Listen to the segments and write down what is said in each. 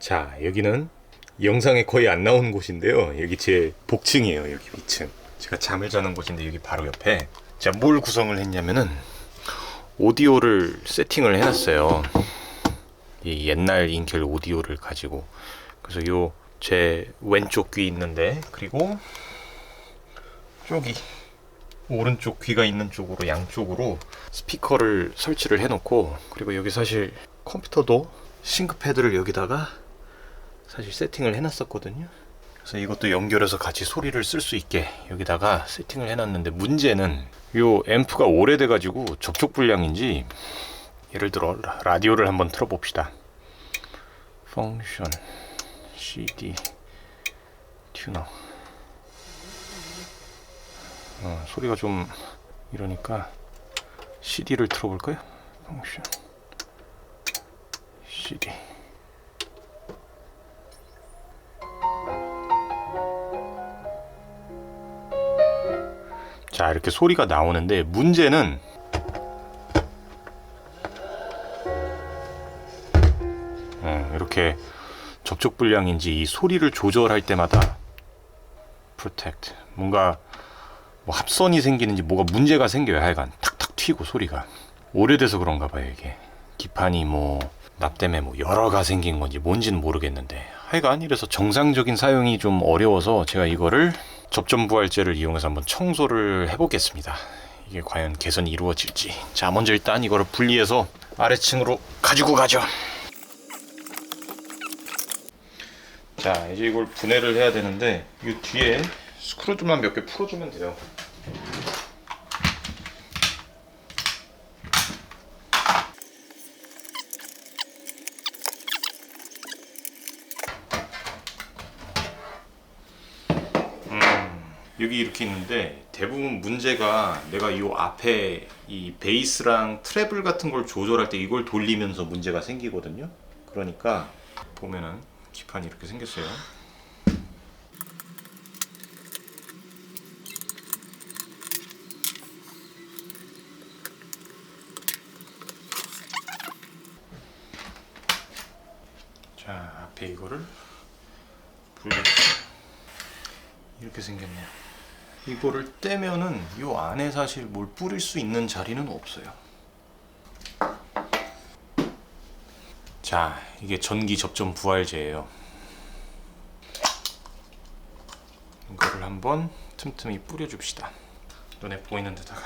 자, 여기는 영상에 거의 안 나오는 곳인데요. 여기 제 복층이에요. 여기 위층. 제가 잠을 자는 곳인데 여기 바로 옆에 제가 뭘 구성을 했냐면은 오디오를 세팅을 해놨어요. 이 옛날 인켈 오디오를 가지고 그래서 요 제 왼쪽 귀 있는데 그리고 저기 오른쪽 귀가 있는 쪽으로 양쪽으로 스피커를 설치를 해놓고 그리고 여기 사실 컴퓨터도 싱크패드를 여기다가 사실 세팅을 해놨었거든요. 그래서 이것도 연결해서 같이 소리를 쓸 수 있게 여기다가 세팅을 해놨는데 문제는 요 앰프가 오래돼가지고 접촉 불량인지 예를 들어 라- 라디오를 한번 틀어봅시다. 펑션 CD 튜너 어, 소리가 좀 이러니까 CD를 틀어볼까요? 펑션 CD 자 이렇게 소리가 나오는데 문제는 어, 이렇게 접촉 불량인지 이 소리를 조절할 때마다 protect 뭔가 뭐 합선이 생기는지 뭐가 문제가 생겨요 하여간. 탁탁 튀고 소리가. 오래돼서 그런가 봐요 이게. 기판이 뭐납 때문에 뭐 열어가 생긴 건지 뭔지는 모르겠는데. 하여간 이래서 정상적인 사용이 좀 어려워서 제가 이거를 접점부활제를 이용해서 한번 청소를 해보겠습니다. 이게 과연 개선이 이루어질지. 자 먼저 일단 이거를 분리해서 아래층으로 가지고 가죠. 자 이제 이걸 분해를 해야 되는데 이 뒤에 스크루들만 몇 개 풀어주면 돼요 여기 이렇게 있는데 대부분 문제가 내가 이 앞에 이 베이스랑 트래블 같은 걸 조절할 때 이걸 돌리면서 문제가 생기거든요. 그러니까 보면은 기판이 이렇게 생겼어요. 자 앞에 이거를 분리 이렇게 생겼네요. 이거를 떼면은 이 안에 사실 뭘 뿌릴 수 있는 자리는 없어요. 자, 이게 전기 접점 부활제예요. 이거를 한번 틈틈이 뿌려줍시다. 눈에 보이는 데다가.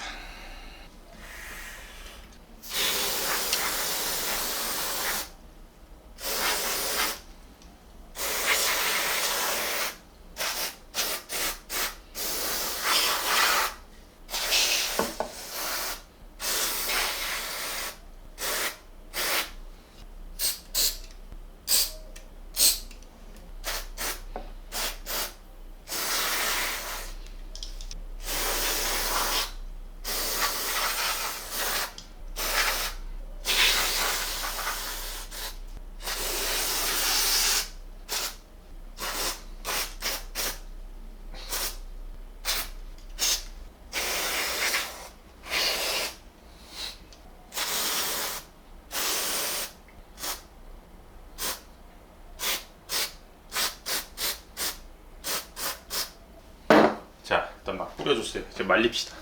자, 일단 막 뿌려줬어요. 이제 말립시다.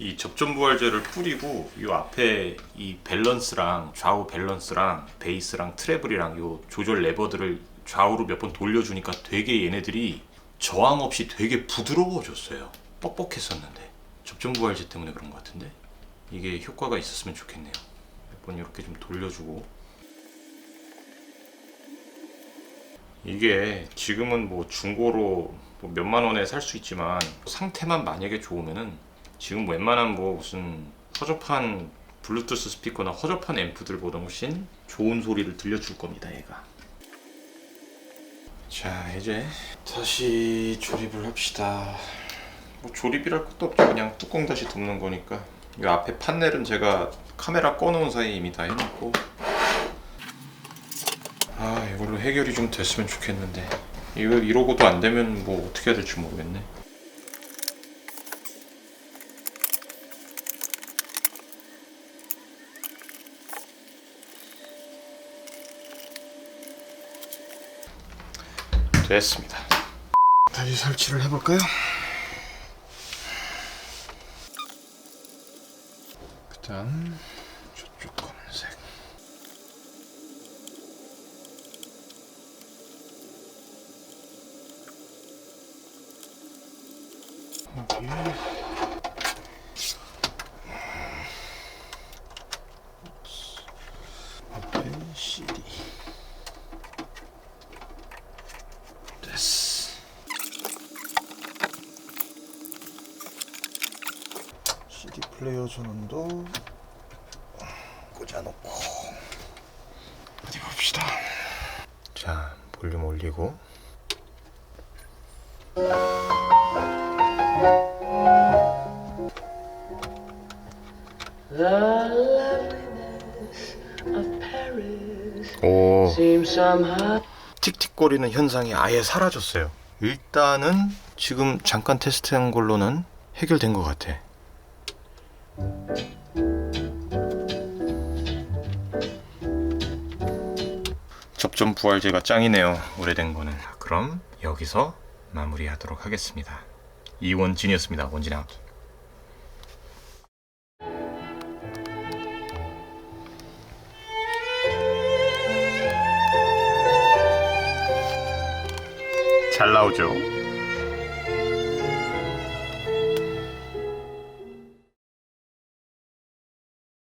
이 접점 부활제를 뿌리고 이 앞에 이 밸런스랑 좌우 밸런스랑 베이스랑 트래블이랑 요 조절 레버들을 좌우로 몇 번 돌려주니까 되게 얘네들이 저항 없이 되게 부드러워졌어요. 뻑뻑했었는데 접점 부활제 때문에 그런 것 같은데 이게 효과가 있었으면 좋겠네요. 몇 번 이렇게 좀 돌려주고 이게 지금은 뭐 중고로 뭐 몇만 원에 살 수 있지만 상태만 만약에 좋으면은 지금 웬만한 뭐 무슨 허접한 블루투스 스피커나 허접한 앰프들보다 훨씬 좋은 소리를 들려줄 겁니다 얘가. 자 이제 다시 조립을 합시다. 뭐 조립이랄 것도 없죠. 그냥 뚜껑 다시 덮는 거니까. 이 앞에 판넬은 제가 카메라 꺼놓은 사이에 이미 다 해놓고 아 이걸로 해결이 좀 됐으면 좋겠는데 이거 이러고도 안 되면 뭐 어떻게 해야 될지 모르겠네. 됐습니다. 다시 설치를 해볼까요? 그다음 저쪽 검은색. 여기 앞에 CD. 됐어 CD 플레이어 전원도 꽂아놓고 어디 봅시다. 자 볼륨 올리고 오 틱틱거리는 현상이 아예 사라졌어요. 일단은 지금 잠깐 테스트한 걸로는 해결된 것 같아. 접점 부활제가 짱이네요. 오래된 거는. 자, 그럼 여기서 마무리하도록 하겠습니다. 이원진이었습니다. 원진 아웃. 잘 나오죠?